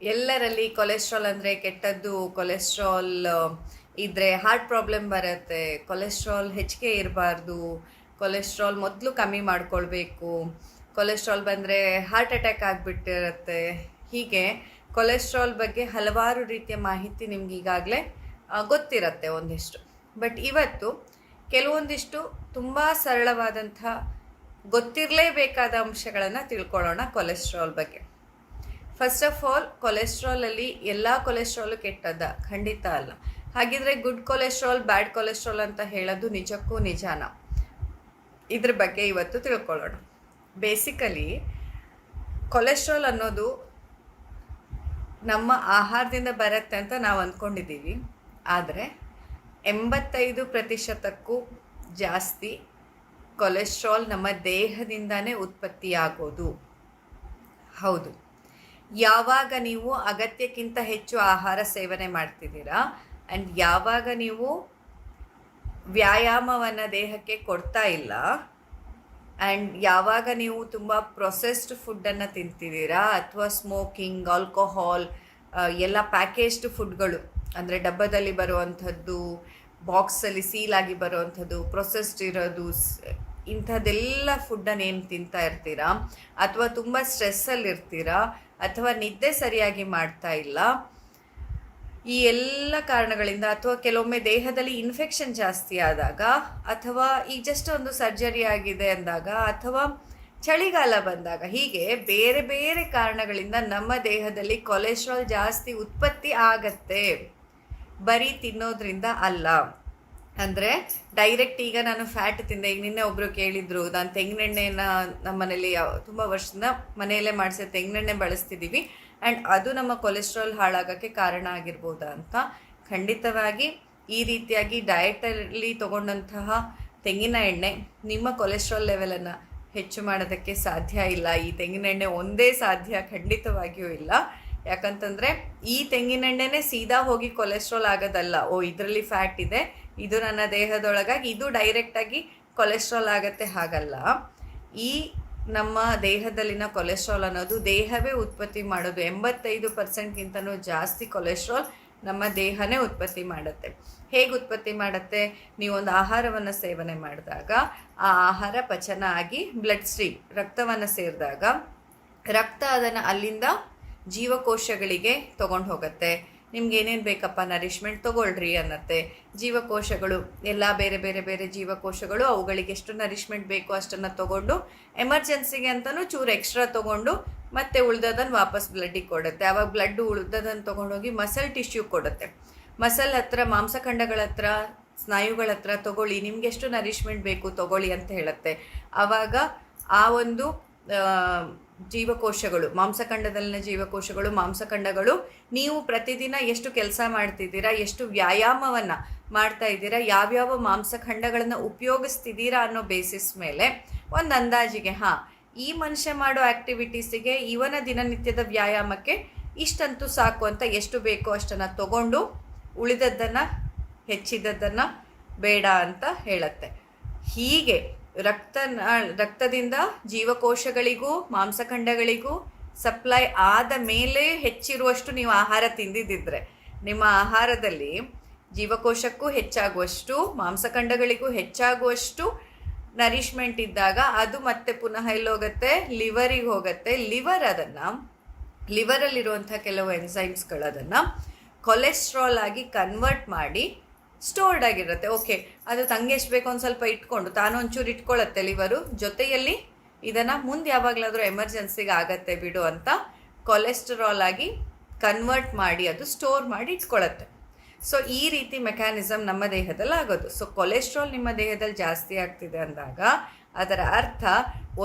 ಎಲ್ಲರಲ್ಲಿ ಕೊಲೆಸ್ಟ್ರಾಲ್ ಅಂದರೆ ಕೆಟ್ಟದ್ದು ಕೊಲೆಸ್ಟ್ರಾಲ್ ಇದ್ದರೆ ಹಾರ್ಟ್ ಪ್ರಾಬ್ಲಮ್ ಬರುತ್ತೆ ಕೊಲೆಸ್ಟ್ರಾಲ್ ಹೆಚ್ಚಿಗೆ ಇರಬಾರ್ದು ಕೊಲೆಸ್ಟ್ರಾಲ್ ಮೊದಲು ಕಮ್ಮಿ ಮಾಡ್ಕೊಳ್ಬೇಕು ಕೊಲೆಸ್ಟ್ರಾಲ್ ಬಂದರೆ ಹಾರ್ಟ್ ಅಟ್ಯಾಕ್ ಆಗಿಬಿಟ್ಟಿರುತ್ತೆ. ಹೀಗೆ ಕೊಲೆಸ್ಟ್ರಾಲ್ ಬಗ್ಗೆ ಹಲವಾರು ರೀತಿಯ ಮಾಹಿತಿ ನಿಮ್ಗೆ ಈಗಾಗಲೇ ಗೊತ್ತಿರುತ್ತೆ ಒಂದಿಷ್ಟು. ಬಟ್ ಇವತ್ತು ಕೆಲವೊಂದಿಷ್ಟು ತುಂಬ ಸರಳವಾದಂಥ ಗೊತ್ತಿರಲೇಬೇಕಾದ ಅಂಶಗಳನ್ನು ತಿಳ್ಕೊಳ್ಳೋಣ ಕೊಲೆಸ್ಟ್ರಾಲ್ ಬಗ್ಗೆ. ಫಸ್ಟ್ ಆಫ್ ಆಲ್ ಕೊಲೆಸ್ಟ್ರಾಲಲ್ಲಿ ಎಲ್ಲ ಕೊಲೆಸ್ಟ್ರಾಲು ಕೆಟ್ಟದ್ದ, ಖಂಡಿತ ಅಲ್ಲ. ಹಾಗಿದ್ರೆ ಗುಡ್ ಕೊಲೆಸ್ಟ್ರಾಲ್ ಬ್ಯಾಡ್ ಕೊಲೆಸ್ಟ್ರಾಲ್ ಅಂತ ಹೇಳೋದು ನಿಜಕ್ಕೂ ನಿಜಾನ? ಇದ್ರ ಬಗ್ಗೆ ಇವತ್ತು ತಿಳ್ಕೊಳ್ಳೋಣ. ಬೇಸಿಕಲಿ ಕೊಲೆಸ್ಟ್ರಾಲ್ ಅನ್ನೋದು ನಮ್ಮ ಆಹಾರದಿಂದ ಬರುತ್ತೆ ಅಂತ ನಾವು ಅಂದ್ಕೊಂಡಿದ್ದೀವಿ ಆದರೆ ಎಂಬತ್ತೈದು ಪ್ರತಿಶತಕ್ಕೂ ಜಾಸ್ತಿ ಕೊಲೆಸ್ಟ್ರಾಲ್ ನಮ್ಮ ದೇಹದಿಂದನೇ ಉತ್ಪತ್ತಿಯಾಗೋದು. ಹೌದು. ಯಾವಾಗ ನೀವು ಅಗತ್ಯಕ್ಕಿಂತ ಹೆಚ್ಚು ಆಹಾರ ಸೇವನೆ ಮಾಡ್ತಿದ್ದೀರಾ? ಆ್ಯಂಡ್ ಯಾವಾಗ ನೀವು ವ್ಯಾಯಾಮವನ್ನು ದೇಹಕ್ಕೆ ಕೊಡ್ತಾ ಇಲ್ಲ? ಆ್ಯಂಡ್ ಯಾವಾಗ ನೀವು ತುಂಬ ಪ್ರೊಸೆಸ್ಡ್ ಫುಡ್ಡನ್ನು ತಿಂತಿದ್ದೀರಾ? ಅಥವಾ ಸ್ಮೋಕಿಂಗ್ ಆಲ್ಕೋಹಾಲ್ ಎಲ್ಲ ಪ್ಯಾಕೇಜ್ಡ್ ಫುಡ್ಗಳು ಅಂದರೆ ಡಬ್ಬದಲ್ಲಿ ಬರುವಂಥದ್ದು ಬಾಕ್ಸಲ್ಲಿ ಸೀಲಾಗಿ ಬರುವಂಥದ್ದು ಪ್ರೊಸೆಸ್ಡ್ ಇರೋದು, ಇಂಥದ್ದೆಲ್ಲ ಫುಡ್ಡನ್ನು ಏನು ತಿಂತಾ ಇರ್ತೀರಾ? ಅಥವಾ ತುಂಬ ಸ್ಟ್ರೆಸ್ಸಲ್ಲಿ ಇರ್ತೀರಾ ಅಥವಾ ನಿದ್ದೆ ಸರಿಯಾಗಿ ಮಾಡ್ತಾ ಇಲ್ಲ, ಈ ಎಲ್ಲ ಕಾರಣಗಳಿಂದ ಅಥವಾ ಕೆಲವೊಮ್ಮೆ ದೇಹದಲ್ಲಿ ಇನ್ಫೆಕ್ಷನ್ ಜಾಸ್ತಿ ಆದಾಗ ಅಥವಾ ಈಗ ಜಸ್ಟ್ ಒಂದು ಸರ್ಜರಿ ಆಗಿದೆ ಅಂದಾಗ ಅಥವಾ ಚಳಿಗಾಲ ಬಂದಾಗ, ಹೀಗೆ ಬೇರೆ ಬೇರೆ ಕಾರಣಗಳಿಂದ ನಮ್ಮ ದೇಹದಲ್ಲಿ ಕೊಲೆಸ್ಟ್ರಾಲ್ ಜಾಸ್ತಿ ಉತ್ಪತ್ತಿ ಆಗತ್ತೆ. ಬರೀ ತಿನ್ನೋದ್ರಿಂದ ಅಲ್ಲ. ಅಂದರೆ ಡೈರೆಕ್ಟ್ ಈಗ ನಾನು ಫ್ಯಾಟ್ ತಿಂದೆ. ಈಗ ನಿನ್ನೆ ಒಬ್ಬರು ಕೇಳಿದ್ರು, ನಾನು ತೆಂಗಿನೆಣ್ಣೆನ ನಮ್ಮ ಮನೇಲಿ ತುಂಬಾ ತುಂಬ ವರ್ಷದಿಂದ ಮನೆಯಲ್ಲೇ ಮಾಡಿಸಿ ತೆಂಗಿನೆಣ್ಣೆ ಬಳಸ್ತಿದ್ದೀವಿ ಆ್ಯಂಡ್ ಅದು ನಮ್ಮ ಕೊಲೆಸ್ಟ್ರಾಲ್ ಹಾಳಾಗೋಕ್ಕೆ ಕಾರಣ ಆಗಿರ್ಬೋದಾ ಅಂತ. ಖಂಡಿತವಾಗಿ ಈ ರೀತಿಯಾಗಿ ಡಯಟಲ್ಲಿ ತಗೊಂಡಂತಹ ತೆಂಗಿನ ಎಣ್ಣೆ ನಿಮ್ಮ ಕೊಲೆಸ್ಟ್ರಾಲ್ ಲೆವೆಲನ್ನು ಹೆಚ್ಚು ಮಾಡೋದಕ್ಕೆ ಸಾಧ್ಯ ಇಲ್ಲ. ಈ ತೆಂಗಿನ ಎಣ್ಣೆ ಒಂದೇ ಸಾಧ್ಯ ಖಂಡಿತವಾಗಿಯೂ ಇಲ್ಲ. ಯಾಕಂತಂದರೆ ಈ ತೆಂಗಿನೆಣ್ಣೆನೇ ಸೀದಾ ಹೋಗಿ ಕೊಲೆಸ್ಟ್ರಾಲ್ ಆಗೋದಲ್ಲ. ಓ, ಇದರಲ್ಲಿ ಫ್ಯಾಟ್ ಇದೆ. ಇದು ನನ್ನ ದೇಹದೊಳಗಾಗಿ, ಇದು ಡೈರೆಕ್ಟಾಗಿ ಕೊಲೆಸ್ಟ್ರಾಲ್ ಆಗತ್ತೆ ಹಾಗಲ್ಲ. ಈ ನಮ್ಮ ದೇಹದಲ್ಲಿನ ಕೊಲೆಸ್ಟ್ರಾಲ್ ಅನ್ನೋದು ದೇಹವೇ ಉತ್ಪತ್ತಿ ಮಾಡೋದು. ಎಂಬತ್ತೈದು ಪರ್ಸೆಂಟ್ಗಿಂತನೂ ಜಾಸ್ತಿ ಕೊಲೆಸ್ಟ್ರಾಲ್ ನಮ್ಮ ದೇಹನೇ ಉತ್ಪತ್ತಿ ಮಾಡುತ್ತೆ. ಹೇಗೆ ಉತ್ಪತ್ತಿ ಮಾಡುತ್ತೆ? ನೀವೊಂದು ಆಹಾರವನ್ನು ಸೇವನೆ ಮಾಡಿದಾಗ, ಆ ಆಹಾರ ಪಚನ ಆಗಿ ಬ್ಲಡ್ ಸ್ಟ್ರೀಮ್ ರಕ್ತವನ್ನು ಸೇರಿದಾಗ, ರಕ್ತ ಅದನ್ನು ಅಲ್ಲಿಂದ ಜೀವಕೋಶಗಳಿಗೆ ತಗೊಂಡು ಹೋಗುತ್ತೆ. ನಿಮ್ಗೆ ಏನೇನು ಬೇಕಪ್ಪ ನರಿಷ್ಮೆಂಟ್ ತೊಗೊಳ್ರಿ ಅನ್ನತ್ತೆ. ಜೀವಕೋಶಗಳು, ಎಲ್ಲ ಬೇರೆ ಬೇರೆ ಬೇರೆ ಜೀವಕೋಶಗಳು ಅವುಗಳಿಗೆ ಎಷ್ಟು ನರಿಷ್ಮೆಂಟ್ ಬೇಕು ಅಷ್ಟನ್ನು ತೊಗೊಂಡು ಎಮರ್ಜೆನ್ಸಿಗೆ ಅಂತಲೂ ಚೂರು ಎಕ್ಸ್ಟ್ರಾ ತೊಗೊಂಡು ಮತ್ತೆ ಉಳ್ದದನ್ನು ವಾಪಸ್ ಬ್ಲಡ್ಡಿಗೆ ಕೊಡುತ್ತೆ. ಆವಾಗ ಬ್ಲಡ್ ಉಳ್ದದನ್ನು ತೊಗೊಂಡೋಗಿ ಮಸಲ್ ಟಿಶ್ಯೂ ಕೊಡುತ್ತೆ. ಮಸಲ್ ಹತ್ರ, ಮಾಂಸಖಂಡಗಳ ಹತ್ರ, ಸ್ನಾಯುಗಳ ಹತ್ರ ತಗೊಳ್ಳಿ, ನಿಮ್ಗೆ ಎಷ್ಟು ನರಿಷ್ಮೆಂಟ್ ಬೇಕು ತಗೊಳ್ಳಿ ಅಂತ ಹೇಳುತ್ತೆ. ಆವಾಗ ಆ ಒಂದು ಜೀವಕೋಶಗಳು, ಮಾಂಸಖಂಡದಲ್ಲಿನ ಜೀವಕೋಶಗಳು, ಮಾಂಸಖಂಡಗಳು, ನೀವು ಪ್ರತಿದಿನ ಎಷ್ಟು ಕೆಲಸ ಮಾಡ್ತಿದ್ದೀರಾ, ಎಷ್ಟು ವ್ಯಾಯಾಮವನ್ನು ಮಾಡ್ತಾ ಇದ್ದೀರಾ, ಯಾವ್ಯಾವ ಮಾಂಸಖಂಡಗಳನ್ನು ಉಪಯೋಗಿಸ್ತಿದ್ದೀರಾ ಅನ್ನೋ ಬೇಸಿಸ್ ಮೇಲೆ ಒಂದು ಅಂದಾಜಿಗೆ, ಹಾಂ, ಈ ಮನುಷ್ಯ ಮಾಡೋ ಆ್ಯಕ್ಟಿವಿಟೀಸಿಗೆ ಇವನ ದಿನನಿತ್ಯದ ವ್ಯಾಯಾಮಕ್ಕೆ ಇಷ್ಟಂತೂ ಸಾಕು ಅಂತ ಎಷ್ಟು ಬೇಕೋ ಅಷ್ಟನ್ನು ತಗೊಂಡು ಉಳಿದದ್ದನ್ನು, ಹೆಚ್ಚಿದದ್ದನ್ನು ಬೇಡ ಅಂತ ಹೇಳುತ್ತೆ. ಹೀಗೆ ರಕ್ತ ರಕ್ತದಿಂದ ಜೀವಕೋಶಗಳಿಗೂ, ಮಾಂಸಖಂಡಗಳಿಗೂ ಸಪ್ಲೈ ಆದ ಮೇಲೆ ಹೆಚ್ಚಿರುವಷ್ಟು ನೀವು ಆಹಾರ ತಿಂದಿದ್ದಿದ್ರೆ, ನಿಮ್ಮ ಆಹಾರದಲ್ಲಿ ಜೀವಕೋಶಕ್ಕೂ ಹೆಚ್ಚಾಗುವಷ್ಟು, ಮಾಂಸಖಂಡಗಳಿಗೂ ಹೆಚ್ಚಾಗುವಷ್ಟು ನರಿಷ್ಮೆಂಟ್ ಇದ್ದಾಗ ಅದು ಮತ್ತೆ ಪುನಃ ಎಲ್ಲೋಗುತ್ತೆ ಲಿವರಿಗೆ ಹೋಗುತ್ತೆ. ಲಿವರ್ ಅದನ್ನು ಲಿವರಲ್ಲಿರುವಂಥ ಕೆಲವು ಎನ್ಸೈಮ್ಸ್ಗಳು ಅದನ್ನು ಕೊಲೆಸ್ಟ್ರಾಲ್ ಆಗಿ ಕನ್ವರ್ಟ್ ಮಾಡಿ ಸ್ಟೋರ್ಡ್ ಆಗಿರುತ್ತೆ. ಓಕೆ ಅದು ತಂಗೆ ಎಷ್ಟು ಬೇಕು ಒಂದು ಸ್ವಲ್ಪ ಇಟ್ಕೊಂಡು ತಾನು ಒಂಚೂರು ಇಟ್ಕೊಳ್ಳುತ್ತೆ ಲಿವರು. ಜೊತೆಯಲ್ಲಿ ಇದನ್ನು ಮುಂದೆ ಯಾವಾಗಲಾದರೂ ಎಮರ್ಜೆನ್ಸಿಗೆ ಆಗತ್ತೆ ಬಿಡು ಅಂತ ಕೊಲೆಸ್ಟ್ರಾಲ್ ಆಗಿ ಕನ್ವರ್ಟ್ ಮಾಡಿ ಅದು ಸ್ಟೋರ್ ಮಾಡಿ ಇಟ್ಕೊಳ್ಳುತ್ತೆ ಸೊ ಈ ರೀತಿ ಮೆಕ್ಯಾನಿಸಮ್ ನಮ್ಮ ದೇಹದಲ್ಲಿ ಆಗೋದು. ಸೊ ಕೊಲೆಸ್ಟ್ರಾಲ್ ನಿಮ್ಮ ದೇಹದಲ್ಲಿ ಜಾಸ್ತಿ ಆಗ್ತಿದೆ ಅಂದಾಗ ಅದರ ಅರ್ಥ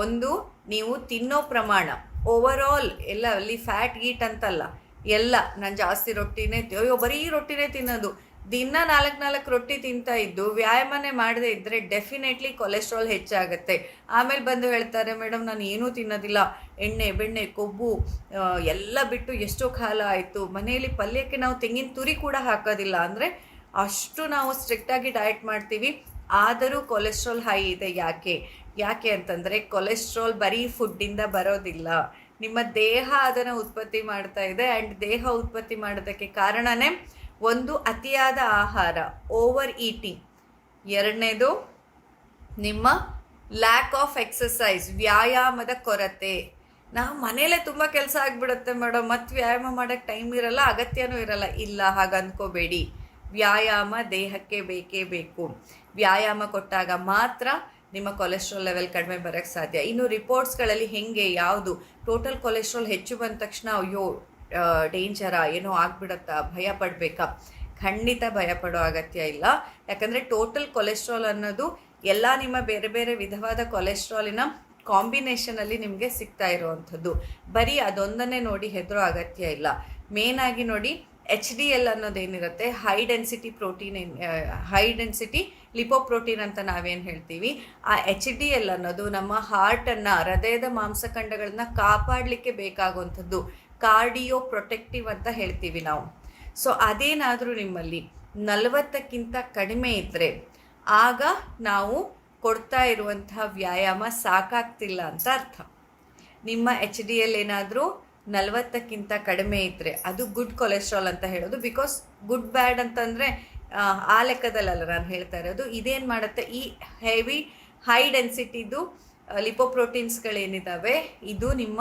ಒಂದು, ನೀವು ತಿನ್ನೋ ಪ್ರಮಾಣ ಓವರಾಲ್ ಎಲ್ಲ ಅಲ್ಲಿ ಫ್ಯಾಟ್ ಗೀಟ್ ಅಂತಲ್ಲ, ಎಲ್ಲ, ನಾನು ಜಾಸ್ತಿ ರೊಟ್ಟಿನೇ ಅಯ್ಯೋ, ಬರೀ ರೊಟ್ಟಿನೇ ತಿನ್ನೋದು. ದಿನ ನಾಲ್ಕು ನಾಲ್ಕು ರೊಟ್ಟಿ ತಿಂತಾ ಇದ್ದು ವ್ಯಾಯಾಮನೇ ಮಾಡದೇ ಇದ್ದರೆ ಡೆಫಿನೆಟ್ಲಿ ಕೊಲೆಸ್ಟ್ರಾಲ್ ಹೆಚ್ಚಾಗುತ್ತೆ. ಆಮೇಲೆ ಬಂದು ಹೇಳ್ತಾರೆ ಮೇಡಮ್ ನಾನು ಏನೂ ತಿನ್ನೋದಿಲ್ಲ. ಎಣ್ಣೆ, ಬೆಣ್ಣೆ, ಕೊಬ್ಬು ಎಲ್ಲ ಬಿಟ್ಟು ಎಷ್ಟೋ ಕಾಲ ಆಯಿತು. ಮನೆಯಲ್ಲಿ ಪಲ್ಯಕ್ಕೆ ನಾವು ತೆಂಗಿನ ತುರಿ ಕೂಡ ಹಾಕೋದಿಲ್ಲ ಅಂದರೆ ಅಷ್ಟು ನಾವು ಸ್ಟ್ರಿಕ್ಟಾಗಿ ಡಯಟ್ ಮಾಡ್ತೀವಿ. ಆದರೂ ಕೊಲೆಸ್ಟ್ರಾಲ್ ಹೈ ಇದೆ ಯಾಕೆ? ಯಾಕೆ ಅಂತಂದರೆ ಕೊಲೆಸ್ಟ್ರಾಲ್ ಬರೀ ಫುಡ್ಡಿಂದ ಬರೋದಿಲ್ಲ. ನಿಮ್ಮ ದೇಹ ಅದನ್ನು ಉತ್ಪತ್ತಿ ಮಾಡ್ತಾ ಇದೆ ಆ್ಯಂಡ್ ದೇಹ ಉತ್ಪತ್ತಿ ಮಾಡೋದಕ್ಕೆ ಕಾರಣನೇ ಒಂದು ಅತಿಯಾದ ಆಹಾರ ಓವರ್ ಈಟಿಂಗ್ ಎರಡನೇದು, ನಿಮ್ಮ ಲ್ಯಾಕ್ ಆಫ್ ಎಕ್ಸಸೈಸ್ ವ್ಯಾಯಾಮದ ಕೊರತೆ. ನಾವು ಮನೇಲೇ ತುಂಬ ಕೆಲಸ ಆಗಿಬಿಡುತ್ತೆ ಮೇಡಮ್ ಮತ್ತು ವ್ಯಾಯಾಮ ಮಾಡೋಕ್ಕೆ ಟೈಮ್ ಇರಲ್ಲ, ಅಗತ್ಯನೂ ಇರಲ್ಲ. ಇಲ್ಲ, ಹಾಗೆ ಅಂದ್ಕೋಬೇಡಿ ವ್ಯಾಯಾಮ ದೇಹಕ್ಕೆ ಬೇಕೇ ಬೇಕು. ವ್ಯಾಯಾಮ ಕೊಟ್ಟಾಗ ಮಾತ್ರ ನಿಮ್ಮ ಕೊಲೆಸ್ಟ್ರಾಲ್ ಲೆವೆಲ್ ಕಡಿಮೆ ಬರೋಕ್ಕೆ ಸಾಧ್ಯ. ಇನ್ನು ರಿಪೋರ್ಟ್ಸ್ಗಳಲ್ಲಿ ಹೆಂಗೆ, ಯಾವುದು? ಟೋಟಲ್ ಕೊಲೆಸ್ಟ್ರಾಲ್ ಹೆಚ್ಚು ಬಂದ ತಕ್ಷಣ ಅಯ್ಯೋ ಡೇಂಜರಾ ಏನೋ ಆಗ್ಬಿಡತ್ತಾ, ಭಯ ಪಡಬೇಕಾ. ಖಂಡಿತ ಭಯ ಪಡೋ ಅಗತ್ಯ ಇಲ್ಲ. ಯಾಕಂದರೆ ಟೋಟಲ್ ಕೊಲೆಸ್ಟ್ರಾಲ್ ಅನ್ನೋದು ಎಲ್ಲ ನಿಮ್ಮ ಬೇರೆ ಬೇರೆ ವಿಧವಾದ ಕೊಲೆಸ್ಟ್ರಾಲಿನ ಕಾಂಬಿನೇಷನಲ್ಲಿ ನಿಮಗೆ ಸಿಗ್ತಾ ಇರುವಂಥದ್ದು. ಬರೀ ಅದೊಂದನ್ನೇ ನೋಡಿ ಹೆದರೋ ಅಗತ್ಯ ಇಲ್ಲ. ಮೇನ್ ಆಗಿ ನೋಡಿ H D L ಅನ್ನೋದೇನಿರುತ್ತೆ high density protein high density lipoprotein ಅಂತ ನಾವೇನು ಹೇಳ್ತೀವಿ? ಆ ಎಚ್ ಡಿ ಎಲ್ ಅನ್ನೋದು ನಮ್ಮ ಹಾರ್ಟನ್ನು ಹೃದಯದ ಮಾಂಸಖಂಡಗಳನ್ನ ಕಾಪಾಡಲಿಕ್ಕೆ ಬೇಕಾಗುವಂಥದ್ದು. ಕಾರ್ಡಿಯೋ ಪ್ರೊಟೆಕ್ಟಿವ್ ಅಂತ ಹೇಳ್ತೀವಿ ನಾವು. ಸೊ ಅದೇನಾದರೂ ನಿಮ್ಮಲ್ಲಿ ನಲವತ್ತಕ್ಕಿಂತ ಕಡಿಮೆ ಇದ್ದರೆ ಆಗ ನಾವು ಕೊಡ್ತಾ ಇರುವಂತಹ ವ್ಯಾಯಾಮ ಸಾಕಾಗ್ತಿಲ್ಲ ಅಂತ ಅರ್ಥ. ನಿಮ್ಮ ಎಚ್ ಡಿ ಎಲ್ ಏನಾದರೂ ನಲವತ್ತಕ್ಕಿಂತ ಕಡಿಮೆ ಇದ್ದರೆ ಅದು ಗುಡ್ ಕೊಲೆಸ್ಟ್ರಾಲ್ ಅಂತ ಹೇಳೋದು ಬಿಕಾಸ್ ಗುಡ್ ಬ್ಯಾಡ್ ಅಂತಂದರೆ, ಆ ಲೆಕ್ಕದಲ್ಲಲ್ಲ ನಾನು ಹೇಳ್ತಾ ಇರೋದು. ಇದೇನು ಮಾಡುತ್ತೆ? ಈ ಹೆವಿ ಹೈ ಡೆನ್ಸಿಟಿದು ಲಿಪೋಪ್ರೋಟೀನ್ಸ್ಗಳೇನಿದ್ದಾವೆ ಇದು ನಿಮ್ಮ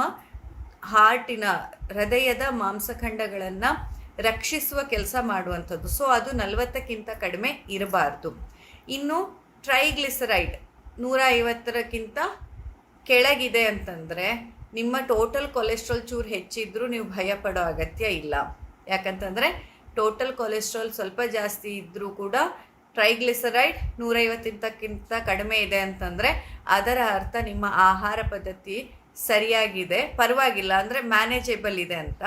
ಹಾರ್ಟಿನ ಹೃದಯದ ಮಾಂಸಖಂಡಗಳನ್ನು ರಕ್ಷಿಸುವ ಕೆಲಸ ಮಾಡುವಂಥದ್ದು. ಸೊ ಅದು ನಲವತ್ತಕ್ಕಿಂತ ಕಡಿಮೆ ಇರಬಾರ್ದು. ಇನ್ನು ಟ್ರೈಗ್ಲಿಸರೈಡ್ ನೂರ ಐವತ್ತರಕ್ಕಿಂತ ಕೆಳಗಿದೆ ಅಂತಂದರೆ ನಿಮ್ಮ ಟೋಟಲ್ ಕೊಲೆಸ್ಟ್ರಾಲ್ ಚೂರು ಹೆಚ್ಚಿದ್ರೂ ನೀವು ಭಯ ಪಡೋ ಅಗತ್ಯ ಇಲ್ಲ. ಯಾಕಂತಂದರೆ ಟೋಟಲ್ ಕೊಲೆಸ್ಟ್ರಾಲ್ ಸ್ವಲ್ಪ ಜಾಸ್ತಿ ಇದ್ದರೂ ಕೂಡ ಟ್ರೈಗ್ಲಿಸರೈಡ್ ನೂರೈವತ್ತಿಂತಕ್ಕಿಂತ ಕಡಿಮೆ ಇದೆ ಅಂತಂದರೆ ಅದರ ಅರ್ಥ ನಿಮ್ಮ ಆಹಾರ ಪದ್ಧತಿ ಸರಿಯಾಗಿದೆ, ಪರವಾಗಿಲ್ಲ, ಅಂದರೆ ಮ್ಯಾನೇಜೇಬಲ್ ಇದೆ ಅಂತ.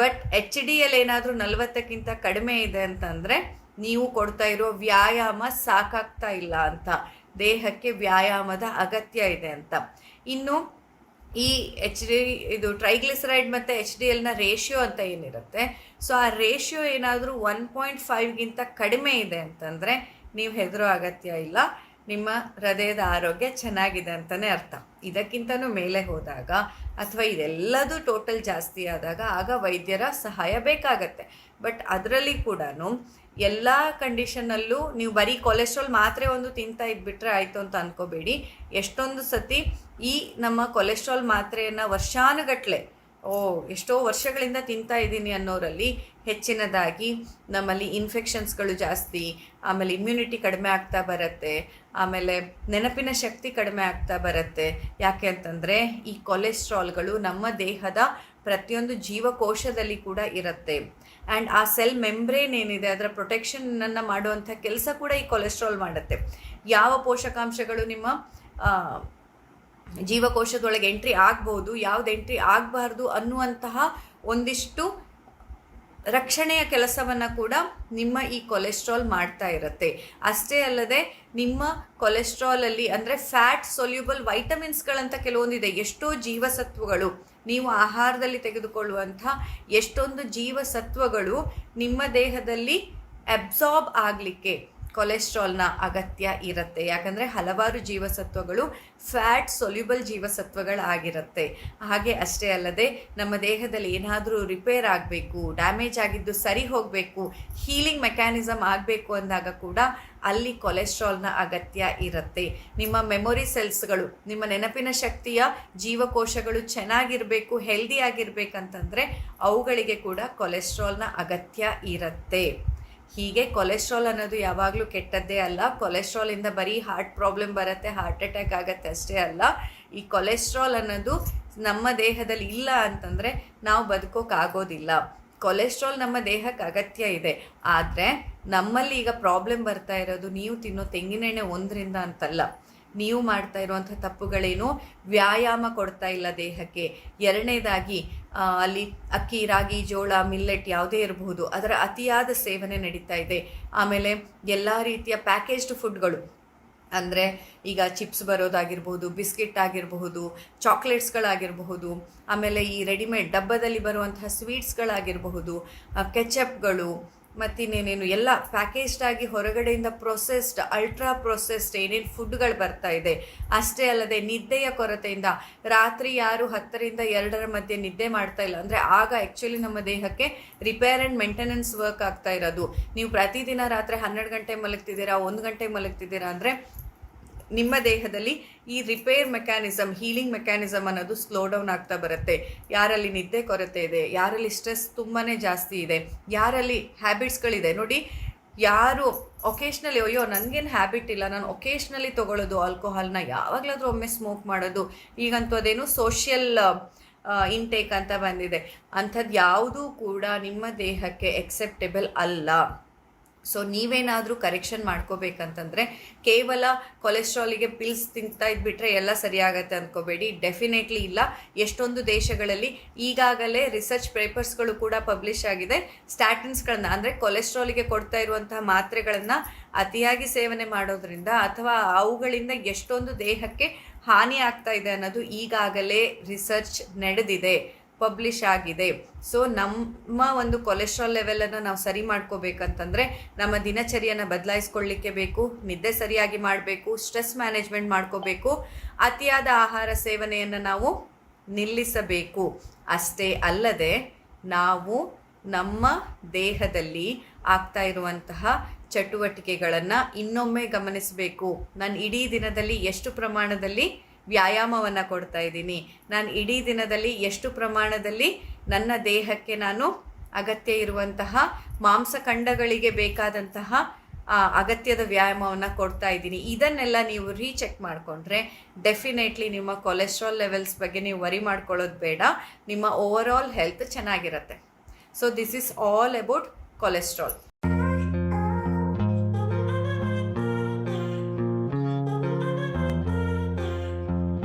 ಬಟ್ ಎಚ್ ಡಿ ಎಲ್ ಏನಾದರೂ ನಲವತ್ತಕ್ಕಿಂತ ಕಡಿಮೆ ಇದೆ ಅಂತಂದರೆ ನೀವು ಕೊಡ್ತಾ ಇರೋ ವ್ಯಾಯಾಮ ಸಾಕಾಗ್ತಾ ಇಲ್ಲ ಅಂತ. ದೇಹಕ್ಕೆ ವ್ಯಾಯಾಮದ ಅಗತ್ಯ ಇದೆ ಅಂತ. ಇನ್ನು ಈ ಎಚ್ ಡಿ ಇದು ಟ್ರೈಗ್ಲಿಸರೈಡ್ ಮತ್ತು ಎಚ್ ಡಿ ಎಲ್ನ ರೇಷಿಯೋ ಅಂತ ಏನಿರುತ್ತೆ? ಸೊ ಆ ರೇಷಿಯೋ ಏನಾದರೂ ಒನ್ ಪಾಯಿಂಟ್ ಫೈವ್ಗಿಂತ ಕಡಿಮೆ ಇದೆ ಅಂತಂದರೆ ನೀವು ಹೆದರೋ ಅಗತ್ಯ ಇಲ್ಲ. ನಿಮ್ಮ ಹೃದಯದ ಆರೋಗ್ಯ ಚೆನ್ನಾಗಿದೆ ಅಂತಲೇ ಅರ್ಥ. ಇದಕ್ಕಿಂತನೂ ಮೇಲೆ ಹೋದಾಗ ಅಥವಾ ಇದೆಲ್ಲದೂ ಟೋಟಲ್ ಜಾಸ್ತಿ ಆದಾಗ ಆಗ ವೈದ್ಯರ ಸಹಾಯ ಬೇಕಾಗತ್ತೆ. ಬಟ್ ಅದರಲ್ಲಿ ಕೂಡ ಎಲ್ಲ ಕಂಡೀಷನಲ್ಲೂ ನೀವು ಬರೀ ಕೊಲೆಸ್ಟ್ರಾಲ್ ಮಾತ್ರೆ ಒಂದು ತಿಂತಾ ಇದ್ಬಿಟ್ರೆ ಆಯಿತು ಅಂತ ಅನ್ಕೋಬೇಡಿ. ಎಷ್ಟೊಂದು ಸತಿ ಈ ನಮ್ಮ ಕೊಲೆಸ್ಟ್ರಾಲ್ ಮಾತ್ರೆಯನ್ನು ವರ್ಷಾನುಗಟ್ಲೆ ಓ, ಎಷ್ಟೋ ವರ್ಷಗಳಿಂದ ತಿಂತಾ ಇದ್ದೀನಿ ಅನ್ನೋರಲ್ಲಿ ಹೆಚ್ಚಿನದಾಗಿ ನಮ್ಮಲ್ಲಿ ಇನ್ಫೆಕ್ಷನ್ಸ್ಗಳು ಜಾಸ್ತಿ, ಆಮೇಲೆ ಇಮ್ಯುನಿಟಿ ಕಡಿಮೆ ಆಗ್ತಾ ಬರುತ್ತೆ, ಆಮೇಲೆ ನೆನಪಿನ ಶಕ್ತಿ ಕಡಿಮೆ ಆಗ್ತಾ ಬರುತ್ತೆ. ಯಾಕೆ ಅಂತಂದರೆ ಈ ಕೊಲೆಸ್ಟ್ರಾಲ್ಗಳು ನಮ್ಮ ದೇಹದ ಪ್ರತಿಯೊಂದು ಜೀವಕೋಶದಲ್ಲಿ ಕೂಡ ಇರುತ್ತೆ. ಆ್ಯಂಡ್ ಆ ಸೆಲ್ ಮೆಂಬ್ರೇನ್ ಏನಿದೆ, ಅದರ ಪ್ರೊಟೆಕ್ಷನನ್ನು ಮಾಡುವಂಥ ಕೆಲಸ ಕೂಡ ಈ ಕೊಲೆಸ್ಟ್ರಾಲ್ ಮಾಡುತ್ತೆ. ಯಾವ ಪೋಷಕಾಂಶಗಳು ನಿಮ್ಮ ಜೀವಕೋಶದೊಳಗೆ ಎಂಟ್ರಿ ಆಗ್ಬೋದು, ಯಾವ್ದು ಎಂಟ್ರಿ ಆಗಬಾರ್ದು ಅನ್ನುವಂತಹ ಒಂದಿಷ್ಟು ರಕ್ಷಣೆಯ ಕೆಲಸವನ್ನು ಕೂಡ ನಿಮ್ಮ ಈ ಕೊಲೆಸ್ಟ್ರಾಲ್ ಮಾಡ್ತಾ ಇರುತ್ತೆ. ಅಷ್ಟೇ ಅಲ್ಲದೆ ನಿಮ್ಮ ಕೊಲೆಸ್ಟ್ರಾಲಲ್ಲಿ ಅಂದರೆ ಫ್ಯಾಟ್ ಸೊಲ್ಯೂಬಲ್ ವೈಟಮಿನ್ಸ್ಗಳಂತ ಕೆಲವೊಂದಿದೆ. ಎಷ್ಟೋ ಜೀವಸತ್ವಗಳು, ನೀವು ಆಹಾರದಲ್ಲಿ ತೆಗೆದುಕೊಳ್ಳುವಂಥ ಎಷ್ಟೊಂದು ಜೀವಸತ್ವಗಳು ನಿಮ್ಮ ದೇಹದಲ್ಲಿ ಅಬ್ಸಾರ್ಬ್ ಆಗಲಿಕ್ಕೆ ಕೊಲೆಸ್ಟ್ರಾಲ್ನ ಅಗತ್ಯ ಇರುತ್ತೆ. ಯಾಕಂದರೆ ಹಲವಾರು ಜೀವಸತ್ವಗಳು ಫ್ಯಾಟ್ ಸೊಲ್ಯುಬಲ್ ಜೀವಸತ್ವಗಳಾಗಿರುತ್ತೆ. ಹಾಗೆ ಅಷ್ಟೇ ಅಲ್ಲದೆ ನಮ್ಮ ದೇಹದಲ್ಲಿ ಏನಾದರೂ ರಿಪೇರ್ ಆಗಬೇಕು, ಡ್ಯಾಮೇಜ್ ಆಗಿದ್ದು ಸರಿ ಹೋಗಬೇಕು, ಹೀಲಿಂಗ್ ಮೆಕ್ಯಾನಿಸಮ್ ಆಗಬೇಕು ಅಂದಾಗ ಕೂಡ ಅಲ್ಲಿ ಕೊಲೆಸ್ಟ್ರಾಲ್ನ ಅಗತ್ಯ ಇರುತ್ತೆ. ನಿಮ್ಮ ಮೆಮೊರಿ ಸೆಲ್ಸ್ಗಳು, ನಿಮ್ಮ ನೆನಪಿನ ಶಕ್ತಿಯ ಜೀವಕೋಶಗಳು ಚೆನ್ನಾಗಿರಬೇಕು, ಹೆಲ್ದಿ ಆಗಿರ್ಬೇಕಂತಂದರೆ ಅವುಗಳಿಗೆ ಕೂಡ ಕೊಲೆಸ್ಟ್ರಾಲ್ನ ಅಗತ್ಯ ಇರುತ್ತೆ. ಹೀಗೆ ಕೊಲೆಸ್ಟ್ರಾಲ್ ಅನ್ನೋದು ಯಾವಾಗಲೂ ಕೆಟ್ಟದ್ದೇ ಅಲ್ಲ. ಕೊಲೆಸ್ಟ್ರಾಲಿಂದ ಬರೀ ಹಾರ್ಟ್ ಪ್ರಾಬ್ಲಮ್ ಬರುತ್ತೆ ಹಾರ್ಟ್ ಅಟ್ಯಾಕ್ ಆಗುತ್ತೆ ಅಷ್ಟೇ ಅಲ್ಲ. ಈ ಕೊಲೆಸ್ಟ್ರಾಲ್ ಅನ್ನೋದು ನಮ್ಮ ದೇಹದಲ್ಲಿ ಇಲ್ಲ ಅಂತಂದರೆ ನಾವು ಬದುಕೋಕ್ಕಾಗೋದಿಲ್ಲ ಕೊಲೆಸ್ಟ್ರಾಲ್ ನಮ್ಮ ದೇಹಕ್ಕೆ ಅಗತ್ಯ ಇದೆ. ಆದರೆ ನಮ್ಮಲ್ಲಿ ಈಗ ಪ್ರಾಬ್ಲಮ್ ಬರ್ತಾ ಇರೋದು ನೀವು ತಿನ್ನೋ ತೆಂಗಿನೆಣ್ಣೆ ಒಂದರಿಂದ ಅಂತಲ್ಲ. ನೀವು ಮಾಡ್ತಾ ಇರುವಂಥ ತಪ್ಪುಗಳೇನು ವ್ಯಾಯಾಮ ಕೊಡ್ತಾ ಇಲ್ಲ ದೇಹಕ್ಕೆ. ಎರಡನೇದಾಗಿ ಅಲ್ಲಿ ಅಕ್ಕಿ, ರಾಗಿ, ಜೋಳ ಮಿಲ್ಲೆಟ್ ಯಾವುದೇ ಇರಬಹುದು, ಅದರ ಅತಿಯಾದ ಸೇವನೆ ನಡೀತಾ ಇದೆ. ಆಮೇಲೆ ಎಲ್ಲ ರೀತಿಯ ಪ್ಯಾಕೇಜ್ಡ್ ಫುಡ್ಗಳು ಅಂದರೆ ಈಗ ಚಿಪ್ಸ್ ಬರೋದಾಗಿರ್ಬೋದು ಬಿಸ್ಕಿಟ್ ಆಗಿರಬಹುದು ಚಾಕ್ಲೇಟ್ಸ್ಗಳಾಗಿರಬಹುದು ಆಮೇಲೆ ಈ ರೆಡಿಮೇಡ್ ಡಬ್ಬದಲ್ಲಿ ಬರುವಂತಹ ಸ್ವೀಟ್ಸ್ಗಳಾಗಿರಬಹುದು ಕೆಚಪ್ಗಳು ಮತ್ತಿನ್ನೇನೇನು, ಎಲ್ಲ ಪ್ಯಾಕೇಜ್ಡ್ ಆಗಿ ಹೊರಗಡೆಯಿಂದ ಪ್ರೊಸೆಸ್ಡ್ ಅಲ್ಟ್ರಾ ಪ್ರೊಸೆಸ್ಡ್ ಏನೇನು ಫುಡ್ಗಳು ಬರ್ತಾ ಇದೆ, ಅಷ್ಟೇ ಅಲ್ಲದೆ ನಿದ್ದೆಯ ಕೊರತೆಯಿಂದ ರಾತ್ರಿ ಯಾರು ಹತ್ತರಿಂದ ಎರಡರ ಮಧ್ಯೆ ನಿದ್ದೆ ಮಾಡ್ತಾ ಇಲ್ಲ. ಅಂದರೆ ಆಗ ಆ್ಯಕ್ಚುಲಿ ನಮ್ಮ ದೇಹಕ್ಕೆ ರಿಪೇರ್ ಆ್ಯಂಡ್ ಮೇಂಟೆನೆನ್ಸ್ ವರ್ಕ್ ಆಗ್ತಾ ಇರೋದು. ನೀವು ಪ್ರತಿದಿನ ರಾತ್ರಿ ಹನ್ನೆರಡು ಗಂಟೆ ಮಲಗ್ತಿದ್ದೀರಾ, ಒಂದು ಗಂಟೆ ಮಲಗ್ತಿದ್ದೀರಾ ಅಂದರೆ ನಿಮ್ಮ ದೇಹದಲ್ಲಿ ಈ ರಿಪೇರ್ ಮೆಕ್ಯಾನಿಸಮ್ ಹೀಲಿಂಗ್ ಮೆಕ್ಯಾನಿಸಮ್ ಅನ್ನೋದು ಸ್ಲೋ ಡೌನ್ ಆಗ್ತಾ ಬರುತ್ತೆ. ಯಾರಲ್ಲಿ ನಿದ್ದೆ ಕೊರತೆ ಇದೆ, ಯಾರಲ್ಲಿ ಸ್ಟ್ರೆಸ್ ತುಂಬಾ ಜಾಸ್ತಿ ಇದೆ, ಯಾರಲ್ಲಿ ಹ್ಯಾಬಿಟ್ಸ್ಗಳಿದೆ ನೋಡಿ, ಯಾರು ಒಕೇಶ್ನಲಿ ಅಯ್ಯೋ, ನನಗೇನು ಹ್ಯಾಬಿಟ್ ಇಲ್ಲ, ನಾನು ಒಕೇಶ್ನಲಿ ತೊಗೊಳ್ಳೋದು ಆಲ್ಕೋಹಾಲ್ನ ಯಾವಾಗಲಾದರೂ ಒಮ್ಮೆ ಸ್ಮೋಕ್ ಮಾಡೋದು. ಈಗಂತೂ ಅದೇನು ಸೋಷಿಯಲ್ ಇಂಟೇಕ್ ಅಂತ ಬಂದಿದೆ. ಅಂಥದ್ದು ಯಾವುದೂ ಕೂಡ ನಿಮ್ಮ ದೇಹಕ್ಕೆ ಎಕ್ಸೆಪ್ಟೆಬಲ್ ಅಲ್ಲ. ಸೊ ನೀವೇನಾದರೂ ಕರೆಕ್ಷನ್ ಮಾಡ್ಕೋಬೇಕಂತಂದರೆ ಕೇವಲ ಕೊಲೆಸ್ಟ್ರಾಲಿಗೆ ಪಿಲ್ಸ್ ತಿಂತಾ ಇದ್ಬಿಟ್ರೆ ಎಲ್ಲ ಸರಿಯಾಗತ್ತೆ ಅಂದ್ಕೋಬೇಡಿ ಡೆಫಿನೆಟ್ಲಿ ಇಲ್ಲ. ಎಷ್ಟೊಂದು ದೇಶಗಳಲ್ಲಿ ಈಗಾಗಲೇ ರಿಸರ್ಚ್ ಪೇಪರ್ಸ್ಗಳು ಕೂಡ ಪಬ್ಲಿಷ್ ಆಗಿದೆ. ಸ್ಟ್ಯಾಟಿನ್ಸ್ಗಳನ್ನ ಅಂದರೆ ಕೊಲೆಸ್ಟ್ರಾಲಿಗೆ ಕೊಡ್ತಾ ಇರುವಂತಹ ಮಾತ್ರೆಗಳನ್ನು ಅತಿಯಾಗಿ ಸೇವನೆ ಮಾಡೋದ್ರಿಂದ ಅಥವಾ ಅವುಗಳಿಂದ ಎಷ್ಟೊಂದು ದೇಹಕ್ಕೆ ಹಾನಿ ಆಗ್ತಾ ಇದೆ ಅನ್ನೋದು ಈಗಾಗಲೇ ರಿಸರ್ಚ್ ನಡೆದಿದೆ. ಪಬ್ಲಿಷ್ ಆಗಿದೆ. ಸೊ ನಮ್ಮ ಒಂದು ಕೊಲೆಸ್ಟ್ರಾಲ್ ಲೆವೆಲನ್ನು ನಾವು ಸರಿ ಮಾಡ್ಕೋಬೇಕಂತಂದರೆ ನಮ್ಮ ದಿನಚರಿಯನ್ನು ಬದಲಾಯಿಸ್ಕೊಳ್ಳಿಕ್ಕೆ ಬೇಕು, ನಿದ್ದೆ ಸರಿಯಾಗಿ ಮಾಡಬೇಕು ಸ್ಟ್ರೆಸ್ ಮ್ಯಾನೇಜ್ಮೆಂಟ್ ಮಾಡ್ಕೋಬೇಕು, ಅತಿಯಾದ ಆಹಾರ ಸೇವನೆಯನ್ನು ನಾವು ನಿಲ್ಲಿಸಬೇಕು. ಅಷ್ಟೇ ಅಲ್ಲದೆ ನಾವು ನಮ್ಮ ದೇಹದಲ್ಲಿ ಆಗ್ತಾ ಇರುವಂತಹ ಚಟುವಟಿಕೆಗಳನ್ನು ಇನ್ನೊಮ್ಮೆ ಗಮನಿಸಬೇಕು. ನಾನು ಇಡೀ ದಿನದಲ್ಲಿ ಎಷ್ಟು ಪ್ರಮಾಣದಲ್ಲಿ ವ್ಯಾಯಾಮವನ್ನು ಕೊಡ್ತಾ ಇದ್ದೀನಿ. ನಾನು ಇಡೀ ದಿನದಲ್ಲಿ ಎಷ್ಟು ಪ್ರಮಾಣದಲ್ಲಿ ನನ್ನ ದೇಹಕ್ಕೆ ನಾನು ಅಗತ್ಯ ಇರುವಂತಹ ಮಾಂಸಖಂಡಗಳಿಗೆ ಬೇಕಾದಂತಹ ಅಗತ್ಯದ ವ್ಯಾಯಾಮವನ್ನು ಕೊಡ್ತಾ ಇದ್ದೀನಿ. ಇದನ್ನೆಲ್ಲ ನೀವು ರೀಚೆಕ್ ಮಾಡಿಕೊಂಡ್ರೆ ಡೆಫಿನೆಟ್ಲಿ ನಿಮ್ಮ ಕೊಲೆಸ್ಟ್ರಾಲ್ ಲೆವೆಲ್ಸ್ ಬಗ್ಗೆ ನೀವು ವರಿ ಮಾಡ್ಕೊಳ್ಳೋದು ಬೇಡ. ನಿಮ್ಮ ಓವರ್ ಆಲ್ ಹೆಲ್ತ್ ಚೆನ್ನಾಗಿರುತ್ತೆ. So this is all about cholesterol